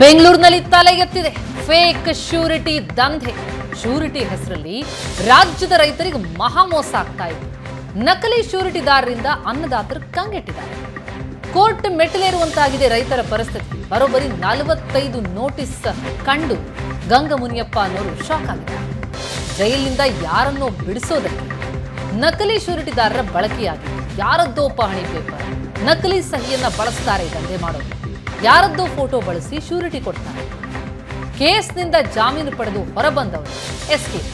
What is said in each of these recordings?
ಬೆಂಗಳೂರಿನಲ್ಲಿ ತಲೆಗೆತ್ತಿದೆ. Fake surety ದಂಧೆ. ಶ್ಯೂರಿಟಿ ಹೆಸರಲ್ಲಿ ರಾಜ್ಯದ ರೈತರಿಗೆ ಮಹಾ ಮೋಸ ಆಗ್ತಾ ಇದೆ ನಕಲಿ ಶ್ಯೂರಿಟಿದಾರರಿಂದ ಅನ್ನದಾತರು ಕಂಗೆಟ್ಟಿದ್ದಾರೆ. ಕೋರ್ಟ್ ಮೆಟ್ಟಿಲೇರುವಂತಾಗಿದೆ ರೈತರ ಪರಿಸ್ಥಿತಿ. ಬರೋಬ್ಬರಿ ನಲವತ್ತೈದು ನೋಟಿಸ್ ಕಂಡು ಗಂಗಮುನಿಯಪ್ಪ ಅನ್ನೋರು ಶಾಕ್ ಆಗಿದ್ದಾರೆ. ಜೈಲಿನಿಂದ ಯಾರನ್ನೋ ಬಿಡಿಸೋದಕ್ಕೆ ನಕಲಿ ಶ್ಯೂರಿಟಿದಾರರ ಬಳಕೆಯಾಗಿದೆ. ಯಾರದ್ದೋ ಪಹಣಿ ಪೇಪರ್. ನಕಲಿ ಸಹಿಯನ್ನ ಬಳಸ್ತಾರೆ ದಂಧೆ ಮಾಡೋದು. ಯಾರದ್ದೋ ಫೋಟೋ ಬಳಸಿ ಶ್ಯೂರಿಟಿ ಕೊಡ್ತಾರೆ. ಕೇಸ್ನಿಂದ ಜಾಮೀನು ಪಡೆದು ಹೊರಬಂದವರು ಎಸ್ಕೇಪ್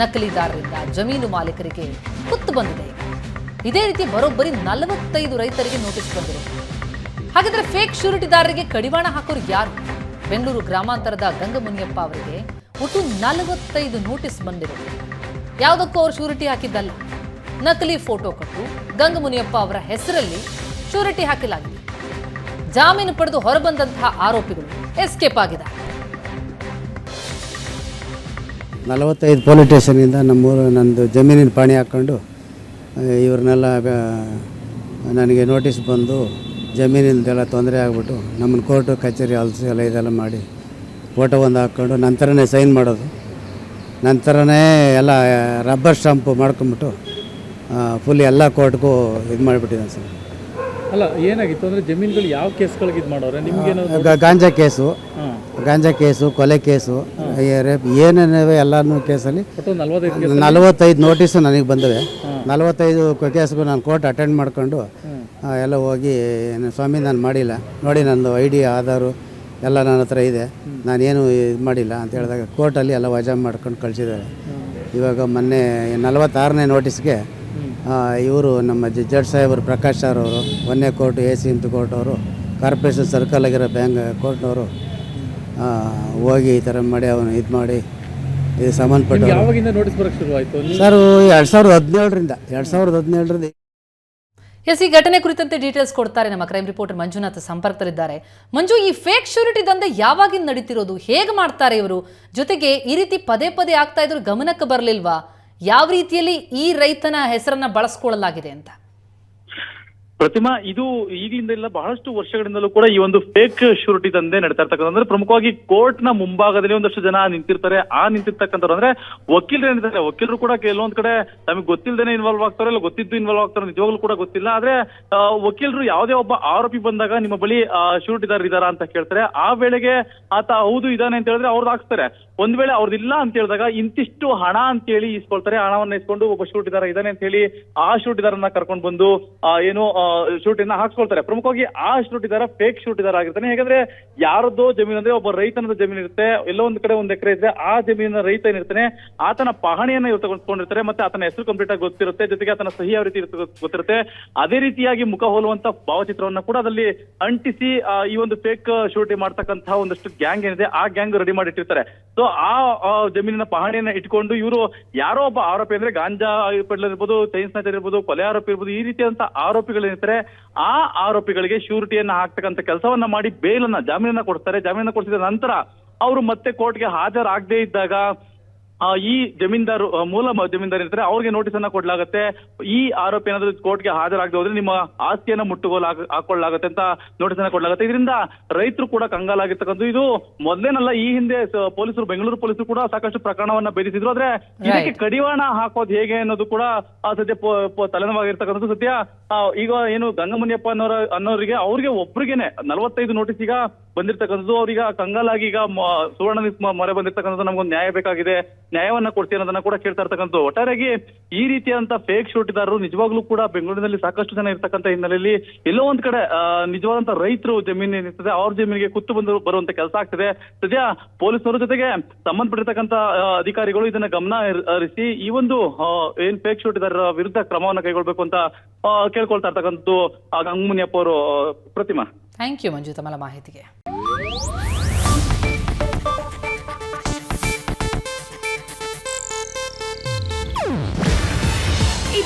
ನಕಲಿದಾರರಿಂದ ಜಮೀನು ಮಾಲೀಕರಿಗೆ ಕುತ್ತು ಬಂದಿದೆ. ಇದೇ ರೀತಿ ಬರೋಬ್ಬರಿ ನಲವತ್ತೈದು ರೈತರಿಗೆ ನೋಟಿಸ್ ಬಂದಿದೆ. ಹಾಗಾದ್ರೆ ಫೇಕ್ ಶ್ಯೂರಿಟಿದಾರರಿಗೆ ಕಡಿವಾಣ ಹಾಕೋರು ಯಾರು? ಬೆಂಗಳೂರು ಗ್ರಾಮಾಂತರದ ಗಂಗಮುನಿಯಪ್ಪ ಅವರಿಗೆ ಒಟ್ಟು ನಲವತ್ತೈದು ನೋಟಿಸ್ ಬಂದಿರೋದು ಯಾವುದಕ್ಕೂ ಅವರು ಶ್ಯೂರಿಟಿ ಹಾಕಿದ್ದಲ್ಲ. ನಕಲಿ ಫೋಟೋ ಕೊಟ್ಟು ಗಂಗಮುನಿಯಪ್ಪ ಅವರ ಹೆಸರಲ್ಲಿ ಶ್ಯೂರಿಟಿ ಹಾಕಲಾಗಿದೆ. ಜಾಮೀನು ಪಡೆದು ಹೊರಬಂದಂತಹ ಆರೋಪಿಗಳು ಎಸ್ಕೇಪ್ ಆಗಿದ್ದಾರೆ. ನಲವತ್ತೈದು ಪೊಲೀಸ್ ಸ್ಟೇಷನಿಂದ ನಮ್ಮೂರು ನಂದು ಜಮೀನಿನ ಪಾಣಿ ಹಾಕ್ಕೊಂಡು ಇವ್ರನ್ನೆಲ್ಲ ನನಗೆ ನೋಟಿಸ್ ಬಂದು ಜಮೀನಿಂದೆಲ್ಲ ತೊಂದರೆ ಆಗ್ಬಿಟ್ಟು ನಮ್ಮನ್ನು ಕೋರ್ಟು, ಕಚೇರಿ ಅಲಸಿ ಎಲ್ಲ ಇದೆಲ್ಲ ಮಾಡಿ ಫೋಟೋ ಒಂದು ಹಾಕ್ಕೊಂಡು ನಂತರನೇ ಸೈನ್ ಮಾಡೋದು. ನಂತರನೇ ಎಲ್ಲ ರಬ್ಬರ್ ಸ್ಟಾಂಪು ಮಾಡ್ಕೊಂಬಿಟ್ಟು ಫುಲ್ ಎಲ್ಲ ಕೋರ್ಟ್ಗೂ ಇದು ಮಾಡಿಬಿಟ್ಟಿದ್ದಾನೆ ಸರ್. ಅಲ್ಲ ಏನಾಗಿತ್ತು ಅಂದ್ರೆ ಜಮೀನುಗಳು ಯಾವ ಕೇಸ್ಗಳಿಗೆ ಇದು ಮಾಡೋರೆ? ನಿಮ್ಗೆ ಗ- ಗಾಂಜಾ ಕೇಸು. ಹಾಂ. ಗಾಂಜಾ ಕೇಸು ಕೊಲೆ ಕೇಸು ರೇಪ್ ಏನೇನಿವೆ ಎಲ್ಲನೂ ಕೇಸಲ್ಲಿ ಒಟ್ಟು ನಲ್ವತ್ತೈದು ಕೇಸ್ ನಲವತ್ತೈದು ನೋಟಿಸು ನನಗೆ ಬಂದವೆ. ನಲವತ್ತೈದು ಕೇಸ್ಗೂ ನಾನು ಕೋರ್ಟ್ ಅಟೆಂಡ್ ಮಾಡಿಕೊಂಡು ಎಲ್ಲ ಹೋಗಿ ಏನು ಸ್ವಾಮಿ ನಾನು ಮಾಡಿಲ್ಲ. ನೋಡಿ ನಂದು ಐ ಡಿ ಆಧಾರು ಎಲ್ಲ ನನ್ನ ಹತ್ರ ಇದೆ. ನಾನೇನು ಇದು ಮಾಡಿಲ್ಲ ಅಂತ ಹೇಳಿದಾಗ ಕೋರ್ಟಲ್ಲಿ ಎಲ್ಲ ವಜಾ ಮಾಡ್ಕೊಂಡು ಕಳಿಸಿದ್ದಾರೆ. ಇವಾಗ ಮೊನ್ನೆ ನಲವತ್ತಾರನೇ ನೋಟಿಸ್ಗೆ ಇವರು ನಮ್ಮ ಜಡ್ ಸಾಹೇಬರು ಪ್ರಕಾಶ್ ಸರ್ ಅವರು ಒಂದನೇ ಕೋರ್ಟ್ ಎ ಸಿ ಕೋರ್ಟ್ ಅವರು ಕಾರ್ಪೊರೇಷನ್ ಸರ್ಕಲ್ ಆಗಿರೋ ಬ್ಯಾಂಕ್ ಕೋರ್ಟ್ನವರು ಆ, ಹೋಗಿ ಈ ಥರ ಮಾಡಿ ಅವನು ಇದು ಮಾಡಿ ಇದು ಸಂಬಂಧಪಟ್ಟ ಯಾವಾಗಿಂದ ನೋಟಿಸ್ ಬರಕ್ಕೆ ಶುರು ಆಯ್ತು? ಸರ್ ಎರಡು ಸಾವಿರದ ಹದಿನೇಳರಿಂದ ಎರಡು ಸಾವಿರದ ಹದಿನೇಳರಿಂದ ಎಸ್ ಈ ಘಟನೆ ಕುರಿತಂತೆ ಡೀಟೇಲ್ಸ್ ಕೊಡ್ತಾರೆ ನಮ್ಮ ಕ್ರೈಮ್ ರಿಪೋರ್ಟರ್ ಮಂಜುನಾಥ್ ಸಂಪರ್ಕದಲ್ಲಿದ್ದಾರೆ. ಮಂಜು ಈ ಫೇಕ್ ಶ್ಯೂರಿಟಿ ದಂಧೆ ಯಾವಾಗಿಂದ ನಡೀತಿರೋದು? ಹೇಗೆ ಮಾಡ್ತಾರೆ ಇವರು? ಜೊತೆಗೆ ಈ ರೀತಿ ಪದೇ ಪದೇ ಆಗ್ತಾ ಇದ್ರು ಗಮನಕ್ಕೆ ಬರಲಿಲ್ವಾ? ಯಾವ ರೀತಿಯಲ್ಲಿ ಈ ರೈತನ ಹೆಸರನ್ನು ಬಳಸ್ಕೊಳ್ಳಲಾಗಿದೆ ಅಂತ. ಪ್ರತಿಮಾ ಇದು ಈಗಿಂದ ಇಲ್ಲ ಬಹಳಷ್ಟು ವರ್ಷಗಳಿಂದಲೂ ಕೂಡ ಈ ಒಂದು ಫೇಕ್ ಶ್ಯೂರಿಟಿ ದಂಧೆ ನಡೀತಾ ಇರ್ತಕ್ಕಂಥ ಅಂದ್ರೆ ಪ್ರಮುಖವಾಗಿ ಕೋರ್ಟ್ನ ಮುಂಭಾಗದಲ್ಲಿ ಒಂದಷ್ಟು ಜನ ನಿಂತಿರ್ತಾರೆ. ಆ ನಿಂತಿರ್ತಕ್ಕಂಥವ್ರು ಅಂದ್ರೆ ವಕೀಲರು ಏನಿದ್ದಾರೆ ವಕೀಲರು ಕೂಡ ಕೆಲವೊಂದ್ ಕಡೆ ತಮಗೆ ಗೊತ್ತಿಲ್ಲದೇನೆ ಇನ್ವಾಲ್ವ್ ಆಗ್ತಾರೆ ಇಲ್ಲ ಗೊತ್ತಿದ್ದು ಇನ್ವಾಲ್ವ್ ಆಗ್ತಾರೆ ನಿಜವಾಗ್ಲೂ ಕೂಡ ಗೊತ್ತಿಲ್ಲ. ಆದ್ರೆ ವಕೀಲರು ಯಾವುದೇ ಒಬ್ಬ ಆರೋಪಿ ಬಂದಾಗ ನಿಮ್ಮ ಬಳಿ ಶ್ಯೂರಿಟಿದಾರ ಇದಾರ ಅಂತ ಕೇಳ್ತಾರೆ. ಆ ವೇಳೆಗೆ ಆತ ಹೌದು ಇದಾನೆ ಅಂತ ಹೇಳಿದ್ರೆ ಅವ್ರದ್ದು ಹಾಕ್ತಾರೆ ಒಂದ್ ವೇಳೆ ಅವ್ರದ್ದಿಲ್ಲ ಅಂತ ಹೇಳಿದಾಗ ಇಂತಿಷ್ಟು ಹಣ ಅಂತ ಹೇಳಿ ಇಸ್ಕೊಳ್ತಾರೆ. ಹಣವನ್ನ ಇಸ್ಕೊಂಡು ಒಬ್ಬ ಶ್ಯೂರಿಟಿದಾರ ಇದಾನೆ ಅಂತ ಹೇಳಿ ಆ ಶ್ಯೂರಿಟಿದಾರನ್ನ ಕರ್ಕೊಂಡು ಬಂದು ಆ, ಏನು ಇನ್ನ ಹಾಕ್ಸ್ಕೊಳ್ತಾರೆ. ಪ್ರಮುಖವಾಗಿ ಆ ಶೂಟಿದಾರ ಫೇಕ್ ಶೂಟಿದಾರ ಆಗಿರ್ತಾನೆ. ಹೇಗಂದ್ರೆ ಯಾರದ್ದೋ ಜಮೀನು, ಅಂದ್ರೆ ಒಬ್ಬ ರೈತನದ ಜಮೀನು ಇರುತ್ತೆ, ಎಲ್ಲೋ ಒಂದ್ ಕಡೆ ಒಂದ್ ಎಕರೆ ಇದ್ರೆ ಆ ಜಮೀನಿನ ರೈತ ಏನಿರ್ತಾನೆ, ಆತನ ಪಹಣಿಯನ್ನ ಇವ್ರು ತಗೊಂಡ್ಕೊಂಡಿರ್ತಾರೆ ಮತ್ತೆ ಆತನ ಹೆಸರು ಕಂಪ್ಲೀಟ್ ಆಗಿ ಗೊತ್ತಿರುತ್ತೆ, ಜೊತೆಗೆ ಆತನ ಸಹಿ ಯಾವ ರೀತಿ ಗೊತ್ತಿರುತ್ತೆ. ಅದೇ ರೀತಿಯಾಗಿ ಮುಖ ಹೋಲುವಂತ ಭಾವಚಿತ್ರವನ್ನ ಕೂಡ ಅದಲ್ಲಿ ಅಂಟಿಸಿ ಈ ಒಂದು ಫೇಕ್ ಶೂಟಿ ಮಾಡ್ತಕ್ಕಂತಹ ಒಂದಷ್ಟು ಗ್ಯಾಂಗ್ ಏನಿದೆ, ಆ ಗ್ಯಾಂಗ್ ರೆಡಿ ಮಾಡಿಟ್ಟಿರ್ತಾರೆ. ಸೊ ಆ ಜಮೀನಿನ ಪಹಣಿಯನ್ನ ಇಟ್ಕೊಂಡು ಇವರು ಯಾರೋ ಒಬ್ಬ ಆರೋಪಿ ಅಂದ್ರೆ ಗಾಂಜಾ ಪೆಡ್ಲರ್ ಇರ್ಬೋದು ಸ್ನಾಚರ್ ಇರ್ಬೋದು, ಕೊಲೆ ಆರೋಪಿ ಇರ್ಬೋದು, ಈ ರೀತಿಯಾದಂತ ಆರೋಪಿಗಳೇನಿರ್ತಾರೆ ಆ ಆರೋಪಿಗಳಿಗೆ ಶ್ಯೂರಿಟಿಯನ್ನ ಹಾಕ್ತಕ್ಕಂಥ ಕೆಲಸವನ್ನ ಮಾಡಿ ಬೇಲನ್ನ, ಜಾಮೀನನ್ನ ಕೊಡ್ತಾರೆ. ಜಾಮೀನನ್ನ ಕೊಡಿಸಿದ ನಂತರ ಅವರು ಮತ್ತೆ ಕೋರ್ಟ್ಗೆ ಹಾಜರಾಗದೇ ಇದ್ದಾಗ ಈ ಜಮೀನ್ದಾರು ಮೂಲ ಜಮೀನ್ದಾರ್ ಇರ್ತಾರೆ ಅವ್ರಿಗೆ ನೋಟಿಸ್ ಅನ್ನ ಕೊಡ್ಲಾಗತ್ತೆ. ಈ ಆರೋಪಿ ಏನಾದ್ರು ಕೋರ್ಟ್ಗೆ ಹಾಜರಾಗದೆ ಹೋದ್ರೆ ನಿಮ್ಮ ಆಸ್ತಿಯನ್ನ ಮುಟ್ಟುಗೋಲು ಹಾಕೊಳ್ಳಲಾಗತ್ತೆ ಅಂತ ನೋಟಿಸ್ ಅನ್ನ ಕೊಡ್ಲಾಗತ್ತೆ. ಇದರಿಂದ ರೈತರು ಕೂಡ ಕಂಗಾಲಾಗಿರ್ತಕ್ಕಂಥ ಇದು ಮೊದಲೇನಲ್ಲ ಈ ಹಿಂದೆ ಪೊಲೀಸರು ಬೆಂಗಳೂರು ಪೊಲೀಸರು ಕೂಡ ಸಾಕಷ್ಟು ಪ್ರಕರಣವನ್ನ ಬೇಧಿಸಿದ್ರು ಆದ್ರೆ ಇದಕ್ಕೆ ಕಡಿವಾಣ ಹಾಕೋದು ಹೇಗೆ ಅನ್ನೋದು ಕೂಡ ಸದ್ಯ ತಲೆನವಾಗಿರ್ತಕ್ಕಂಥದ್ದು. ಸದ್ಯ ಈಗ ಏನು ಗಂಗಮುನಿಯಪ್ಪ ಅನ್ನೋರ ಅನ್ನೋರಿಗೆ ಅವ್ರಿಗೆ ಒಬ್ರಿಗೆನೆ ನಲವತ್ತೈದು ನೋಟಿಸ್ ಈಗ ಬಂದಿರ್ತಕ್ಕಂಥದ್ದು. ಅವ್ರೀಗ ಕಂಗಾಲಾಗಿ ಈಗ ಸುವರ್ಣ ಮೊರೆ ಬಂದಿರ್ತಕ್ಕಂಥದ್ದು ನಮ್ಗೊಂದು ನ್ಯಾಯ ಬೇಕಾಗಿದೆ. ನ್ಯಾಯವನ್ನ ಕೊಡ್ತೀನಿ ಅನ್ನೋದನ್ನ ಕೂಡ ಕೇಳ್ತಾ ಇರ್ತಕ್ಕಂಥದ್ದು. ಒಟ್ಟಾರೆಯಾಗಿ ಈ ರೀತಿಯಾದಂತ ಫೇಕ್ ಶೂಟಿದಾರರು ನಿಜವಾಗ್ಲೂ ಕೂಡ ಬೆಂಗಳೂರಿನಲ್ಲಿ ಸಾಕಷ್ಟು ಜನ ಇರ್ತಕ್ಕಂಥ ಹಿನ್ನೆಲೆಯಲ್ಲಿ ಎಲ್ಲೋ ಒಂದ್ ಕಡೆ ನಿಜವಾದಂತ ರೈತರು ಜಮೀನು ಏನಿರ್ತದೆ ಅವ್ರ ಜಮೀನಿಗೆ ಕುತ್ತು ಬಂದು ಬರುವಂತ ಕೆಲಸ ಆಗ್ತದೆ. ಸದ್ಯ ಪೊಲೀಸರ ಜೊತೆಗೆ ಸಂಬಂಧಪಟ್ಟಿರ್ತಕ್ಕಂಥ ಅಧಿಕಾರಿಗಳು ಇದನ್ನ ಗಮನ ಹರ್- ಹರಿಸಿ ಈ ಒಂದು ಏನ್ ಫೇಕ್ ಶೂಟಿದಾರರ ವಿರುದ್ಧ ಕ್ರಮವನ್ನ ಕೈಗೊಳ್ಬೇಕು ಅಂತ ಕೇಳ್ಕೊಳ್ತಾ ಇರ್ತಕ್ಕಂಥದ್ದು. ಗಂಗಮುನಿಯಪ್ಪ ಅವರು ಪ್ರತಿಮಾ. ಥ್ಯಾಂಕ್ ಯು ಮಂಜು ತಮ್ಮ ಮಾಹಿತಿಗೆ.